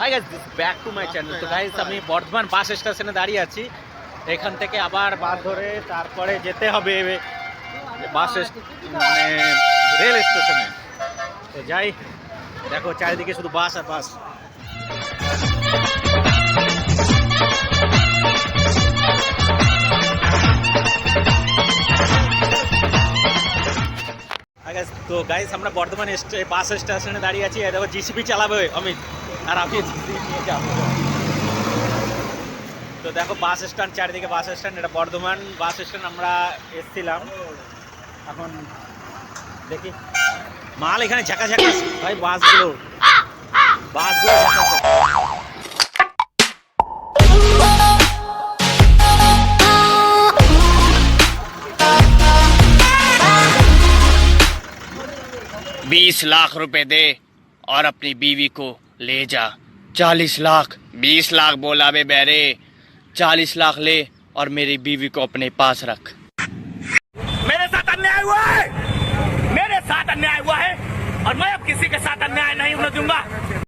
Hi guys back to my channel তো guys আমি বর্ধমান বাস স্টেশনে দাঁড়িয়ে আছি। এখান থেকে আবার বাস ধরে তারপরে যেতে হবে বাস মানে রেল স্টেশনে। তো যাই, দেখো চারিদিকে শুধু বাস আর বাস। তো গাইস আমরা বর্ধমান বাস স্টেশনে দাঁড়িয়ে আছি। দেখো জিসিপি চালাবে, অমিত। আর আমি জিসিপি নিয়ে যাবো তো দেখো বাস স্ট্যান্ড চারিদিকে বাস স্ট্যান্ড এটা বর্ধমান বাস স্ট্যান্ড আমরা এসছিলাম এখন দেখি মাল এখানে ঝাঁকা ঝাঁকা ভাই বাসগুলো বাসগুলো ঝাঁকা ঝাঁকা। बीस लाख रुपए दे और अपनी बीवी को ले जा। चालीस लाख। बीस लाख बोला बे बैरे। चालीस लाख ले और मेरी बीवी को अपने पास रख। मेरे साथ अन्याय हुआ है। मेरे साथ अन्याय हुआ है और मैं अब किसी के साथ अन्याय नहीं होने दूँगा।